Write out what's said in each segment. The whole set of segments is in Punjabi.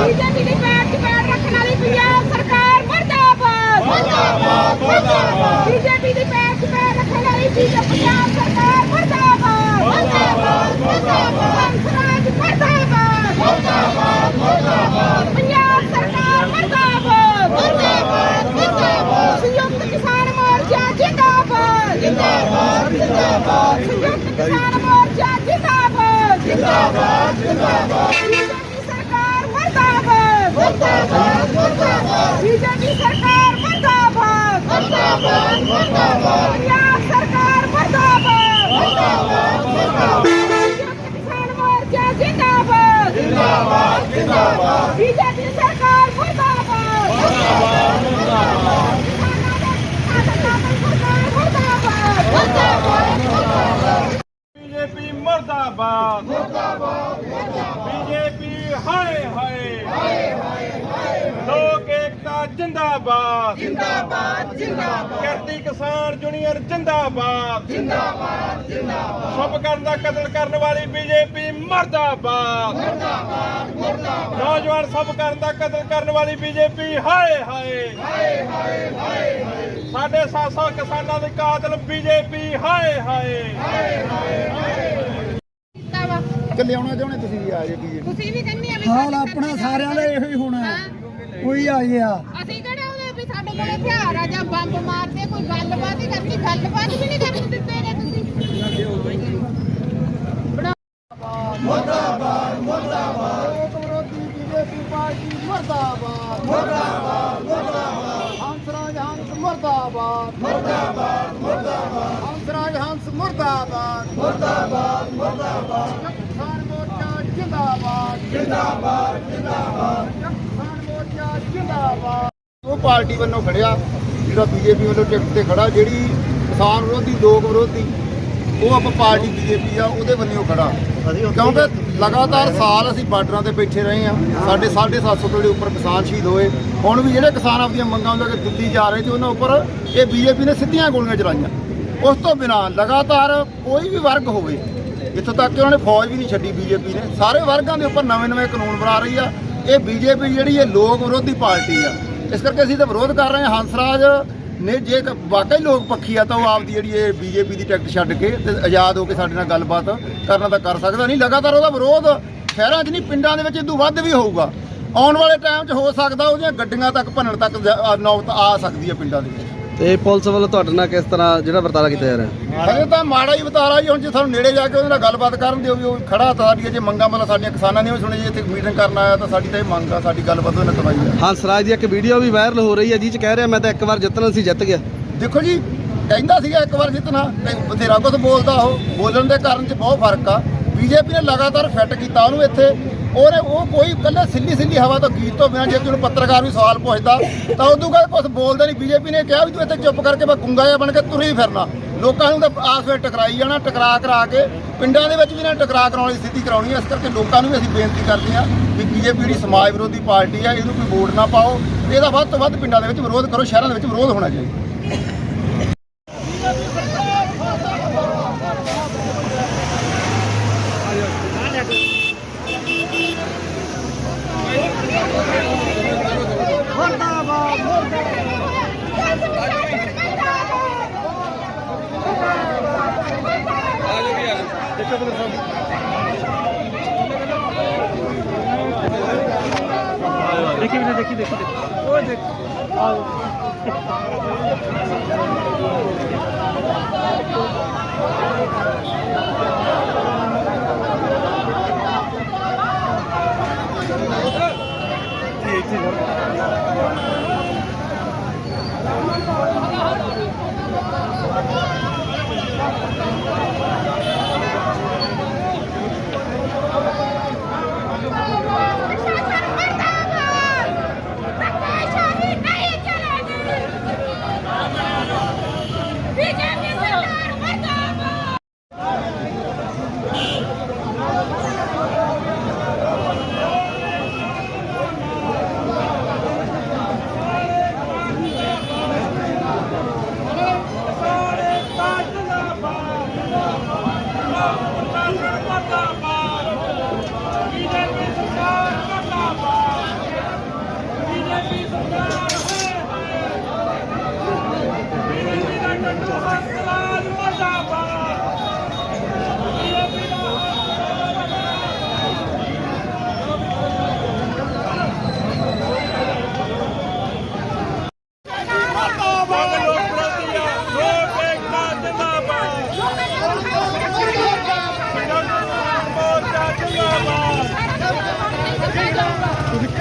ਬੀਜੇਪੀ ਦੀ ਪੈਰ 'ਚ ਪੈਰ ਰੱਖਣ ਵਾਲੀ ਪੰਜਾਬ ਸਰਕਾਰ ਮਰਦਾਬਾਦ ਮਰਦਾਬਾਦ ਮਰਦਾਬਾਦ ਬੀਜੇਪੀ ਦੀ ਪੈਰ 'ਚ ਪੈਰ ਰੱਖਣ ਵਾਲੀ ਪੰਜਾਬ ਸਰਕਾਰ ਮਰਦਾਬਾਦ ਮਰਦਾਬਾਦ ਮਰਦਾਬਾਦ ਹੰਸਰਾਜ ਮਰਦਾਬਾਦ ਮਰਦਾਬਾਦ ਮਰਦਾਬਾਦ ਪੰਜਾਬ ਸਰਕਾਰ ਮਰਦਾਬਾਦ ਮਰਦਾਬਾਦ ਮਰਦਾਬਾਦ ਸੰਯੁਕਤ ਕਿਸਾਨ ਮੋਰਚਾ ਜਿੰਦਾਬਾਦ ਜਿੰਦਾਬਾਦ ਜਿੰਦਾਬਾਦ ਸੰਯੁਕਤ ਕਿਸਾਨ ਮੋਰਚਾ ਜਿੰਦਾਬਾਦ ਜਿੰਦਾਬਾਦ ਜਿੰਦਾਬਾਦ ਬੀਜੇਪੀ ਸਰਕਾਰ ਮਰਦਾਬਾਦ ਮਰਦਾਬਾਦ ਮਰਦਾਬਾਦ ਬੀਜੇਪੀ ਸਰਕਾਰ ਮਰਦਾਬਾਦ ਮਰਦਾਬਾਦ ਪੰਜਾਬ ਸਰਕਾਰ ਮਰਦਾਬਾਦ। ਮਰਦਾਬਾਦ ਮਰਦਾਬਾਦ। ਕਿਸਾਨ ਮੋਰਚਾ ਜਿੰਦਾਬਾਦ। ਜਿੰਦਾਬਾਦ ਜਿੰਦਾਬਾਦ। ਬੀਜੇਪੀ ਸਰਕਾਰ ਮਰਦਾਬਾਦ। ਮਰਦਾਬਾਦ ਮਰਦਾਬਾਦ। ਮਰਦਾਬਾਦ ਮਰਦਾਬਾਦ। ਬੀਜੇਪੀ ਮਰਦਾਬਾਦ। ਮਰਦਾਬਾਦ ਬੀਜੇਪੀ ਹਾਏ ਹਾਏ ਹਾਏ ਹਾਏ ਲੋਕ ਏਕਤਾ ਜਿੰਦਾਬਾਦ। ਜਿੰਦਾਬਾਦ ਜਿੰਦਾਬਾਦ। ਕਿਰਤੀ ਕਿਸਾਨ ਜੂਨੀਅਰ ਜਿੰਦਾਬਾਦ। ਜਿੰਦਾਬਾਦ ਜਿੰਦਾਬਾਦ। ਸਭ ਕਰਨ ਦਾ ਕਤਲ ਕਰਨ ਵਾਲੀ ਬੀਜੇਪੀ ਮਰਦਾਬਾਦ। ਮਰਦਾਬਾਦ ਮਰਦਾਬਾਦ। ਨੌਜਵਾਨ ਸਭ ਕਰਨ ਦਾ ਕਤਲ ਕਰਨ ਵਾਲੀ ਬੀਜੇਪੀ ਹਾਏ ਹਾਏ। ਹਾਏ ਹਾਏ ਹਾਏ ਸਾਡੇ 700 ਕਿਸਾਨਾਂ ਦੇ ਕਾਤਲ ਬੀਜੇਪੀ ਹਾਏ ਹਾਏ। ਕਿ ਲਿਆਉਣਾ ਚਾਹੁੰਦੇ ਤੁਸੀਂ ਵੀ ਆ ਜੇ ਬੀਜੇਪੀ? ਤੁਸੀਂ ਵੀ ਕਹਿੰਦੇ ਆ ਵੀ ਹਾਲ ਆਪਣਾ ਸਾਰਿਆਂ ਦਾ ਇਹੋ ਹੀ ਹੋਣਾ ਹੈ। ਕੋਈ ਆ ਗਿਆ। ਅਸੀਂ ਕਿਹੜੇ ਉਹਦੇ ਵੀ ਸਾਡੇ ਕੋਲ ਹਥਿਆਰ ਆ ਜਾਂ ਬੰਬ ਮਾਰਦੇ ਕੋਈ ਗੱਲਬਾਤ ਹੀ ਕਰਨੀ ਗੱਲਬਾਤ ਵੀ ਨਹੀਂ ਕਰਨ ਦਿੰਦੇ ਨੇ ਤੁਸੀਂ। ਲੋਕ ਵਿਰੋਧੀ ਬੀਜੇਪੀ ਪਾਰਟੀ ਮਰਦਾਬਾਦ। ਮਰਦਾਬਾਦ ਮਰਦਾਬਾਦ। ਹੰਸਰਾਜ ਹੰਸ ਮਰਦਾਬਾਦ। ਮਰਦਾਬਾਦ ਮਰਦਾਬਾਦ। ਹੰਸਰਾਜ ਹੰਸ ਮਰਦਾਬਾਦ। ਮਰਦਾਬਾਦ ਮਰਦਾਬਾਦ। ਕਿਸਾਨ ਮੋਰਚਾ ਜਿੰਦਾਬਾਦ ਜਿੰਦਾਬਾਦ। ਉਹ ਪਾਰਟੀ ਵੱਲੋਂ ਖੜਿਆ ਜਿਹੜਾ ਬੀਜੇਪੀ ਵੱਲੋਂ ਟਿਕਟ ਤੇ ਖੜਾ ਜਿਹੜੀ ਕਿਸਾਨ ਵਿਰੋਧੀ ਲੋਕ ਵਿਰੋਧੀ ਉਹ ਆਪਾਂ ਪਾਰਟੀ ਬੀਜੇਪੀ ਆ ਉਹਦੇ ਵੱਲੋਂ ਖੜਾ। ਕਿਉਂਕਿ ਲਗਾਤਾਰ ਸਾਲ ਅਸੀਂ ਬਾਰਡਰਾਂ ਤੇ ਬੈਠੇ ਰਹੇ ਆ ਸਾਡੇ 750 ਤੋਂ ਦੇ ਉੱਪਰ ਕਿਸਾਨ ਸ਼ਹੀਦ ਹੋਏ। ਹੁਣ ਵੀ ਜਿਹੜੇ ਕਿਸਾਨ ਆਪਣੀਆਂ ਮੰਗਾਂ ਲੈ ਕੇ ਦਿੱਲੀ ਜਾ ਰਹੇ ਤੇ ਉਹਨਾਂ ਉੱਪਰ ਇਹ ਬੀਜੇਪੀ ਨੇ ਸਿੱਧੀਆਂ ਗੋਲੀਆਂ ਚਲਾਈਆਂ। ਉਸ ਤੋਂ ਬਿਨਾਂ ਲਗਾਤਾਰ ਕੋਈ ਵੀ ਵਰਗ ਹੋਵੇ ਇੱਥੋਂ ਤੱਕ ਕਿ ਉਹਨਾਂ ਨੇ ਫੌਜ ਵੀ ਨਹੀਂ ਛੱਡੀ ਬੀਜੇਪੀ ਨੇ। ਸਾਰੇ ਵਰਗਾਂ ਦੇ ਉੱਪਰ ਨਵੇਂ-ਨਵੇਂ ਕਾਨੂੰਨ ਬਣਾ ਰਹੀ ਆ। ਇਹ ਬੀਜੇਪੀ ਜਿਹੜੀ ਇਹ ਲੋਕ ਵਿਰੋਧੀ ਪਾਰਟੀ ਆ। ਇਸ ਕਰਕੇ ਅਸੀਂ ਤਾਂ ਵਿਰੋਧ ਕਰ ਰਹੇ ਹਾਂ। ਹੰਸਰਾਜ ਨੇ ਜੇ ਵਾਕਈ ਲੋਕ ਪੱਖੀ ਆ ਤਾਂ ਉਹ ਆਪਦੀ ਜਿਹੜੀ ਇਹ ਬੀਜੇਪੀ ਦੀ ਟਿਕਟ ਛੱਡ ਕੇ ਤੇ ਆਜ਼ਾਦ ਹੋ ਕੇ ਸਾਡੇ ਨਾਲ ਗੱਲਬਾਤ ਕਰਨਾ ਤਾਂ ਕਰ ਸਕਦਾ ਨਹੀਂ। ਲਗਾਤਾਰ ਉਹਦਾ ਵਿਰੋਧ ਸ਼ਹਿਰਾਂ 'ਚ ਨਹੀਂ, ਪਿੰਡਾਂ ਦੇ ਵਿੱਚ ਇਦੋਂ ਵੱਧ ਵੀ ਹੋਊਗਾ। ਆਉਣ ਵਾਲੇ ਟਾਈਮ 'ਚ ਹੋ ਸਕਦਾ ਉਹਦੀਆਂ ਗੱਡੀਆਂ ਤੱਕ, ਭੰਨਣ ਤੱਕ ਨੌਬਤ ਆ ਸਕਦੀ ਹੈ ਪਿੰਡਾਂ ਦੇ ਵਿੱਚ। ਤੇ ਪੁਲਿਸ ਵੱਲੋਂ ਤੁਹਾਡੇ ਨਾਲ ਕਿਸ ਤਰ੍ਹਾਂ ਜਿਹੜਾ ਵਰਤਾਰਾ ਕੀਤਾ ਜਾ ਰਿਹਾ? ਹਜੇ ਤਾਂ ਮਾੜਾ ਹੀ ਬਤਾਰਾ ਜੀ ਹੁਣ ਜੇ ਸਾਨੂੰ ਨੇੜੇ ਜਾ ਕੇ ਉਹਦੇ ਨਾਲ ਗੱਲਬਾਤ ਕਰਨ ਦਿਓ ਵੀ ਉਹ ਖੜਾ ਤਾਂ ਸਾਡੀਆਂ ਜੇ ਮੰਗਾਂ ਮਤਲਬ ਸਾਡੀਆਂ ਕਿਸਾਨਾਂ ਨੇ ਵੀ ਸੁਣੀ ਜੇ ਇੱਥੇ ਮੀਟਿੰਗ ਕਰਨ ਆਇਆ ਤਾਂ ਸਾਡੀ ਤਾਂ ਇਹ ਮੰਗ ਆ ਸਾਡੀ ਗੱਲਬਾਤ ਉਹਦੇ ਨਾਲ ਕਰਵਾਈ ਆ। ਹੰਸਰਾਜ ਦੀ ਇੱਕ ਵੀਡੀਓ ਵੀ ਵਾਇਰਲ ਹੋ ਰਹੀ ਹੈ ਜਿਹ ਚ ਕਹਿ ਰਿਹਾ ਮੈਂ ਤਾਂ ਇੱਕ ਵਾਰ ਜਿੱਤਣਾ ਸੀ ਜਿੱਤ ਗਿਆ। ਦੇਖੋ ਜੀ ਕਹਿੰਦਾ ਸੀਗਾ ਇੱਕ ਵਾਰ ਜਿੱਤਣਾ ਤੇ ਬਥੇਰਾ ਕੁਝ ਬੋਲਦਾ ਉਹ ਬੋਲਣ ਦੇ ਕਾਰਨ 'ਚ ਬਹੁਤ ਫ਼ਰਕ ਆ। ਬੀਜੇਪੀ ਨੇ ਲਗਾਤਾਰ ਫਿੱਟ ਕੀਤਾ ਉਹਨੂੰ ਇੱਥੇ। ਉਹਨੇ ਉਹ ਕੋਈ ਕੱਲੇ ਸਿੱਲੀ ਸਿੱਲੀ ਹਵਾ ਤੋਂ ਗੀਤ ਤੋਂ ਬਿਨਾਂ ਜੇ ਉਹਨੂੰ ਪੱਤਰਕਾਰ ਵੀ ਸਵਾਲ ਪੁੱਛਦਾ, ਤਾਂ ਉਦੋਂ ਬਾਅਦ ਕੁਝ ਬੋਲਦਾ ਨਹੀਂ। ਬੀਜੇਪੀ ਨੇ ਕਿਹਾ ਵੀ ਤੂੰ ਇੱਥੇ ਚੁੱਪ ਕਰਕੇ ਮੈਂ ਗੁੰਗਾ ਜਿਹਾ ਬਣ ਕੇ ਤੁਰੀ ਫਿਰਨਾ। ਲੋਕਾਂ ਨੂੰ ਤਾਂ ਆਸ ਵਿੱਚ ਟਕਰਾਈ ਜਾਣਾ, ਟਕਰਾ ਕਰਾ ਕੇ ਪਿੰਡਾਂ ਦੇ ਵਿੱਚ ਵੀ ਨਾ ਟਕਰਾ ਕਰਾਉਣ ਦੀ ਸਥਿਤੀ ਕਰਾਉਣੀ ਹੈ। ਇਸ ਕਰਕੇ ਲੋਕਾਂ ਨੂੰ ਵੀ ਅਸੀਂ ਬੇਨਤੀ ਕਰਦੇ ਹਾਂ ਵੀ ਬੀਜੇਪੀ ਜਿਹੜੀ ਸਮਾਜ ਵਿਰੋਧੀ ਪਾਰਟੀ ਆ, ਇਹਨੂੰ ਕੋਈ ਵੋਟ ਨਾ ਪਾਓ। ਇਹਦਾ ਵੱਧ ਤੋਂ ਵੱਧ ਪਿੰਡਾਂ ਦੇ ਵਿੱਚ ਵਿਰੋਧ ਕਰੋ, ਸ਼ਹਿਰਾਂ ਦੇ ਵਿੱਚ ਵਿਰੋਧ ਹੋਣਾ ਚਾਹੀਦਾ। Geçebilirsin. দেখি না দেখি দেখি ওই দেখ Thank you.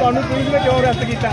ਤੁਹਾਨੂੰ ਪੁਲਿਸ ਨੇ ਕਿਉਂ ਅਰੈਸਟ ਕੀਤਾ?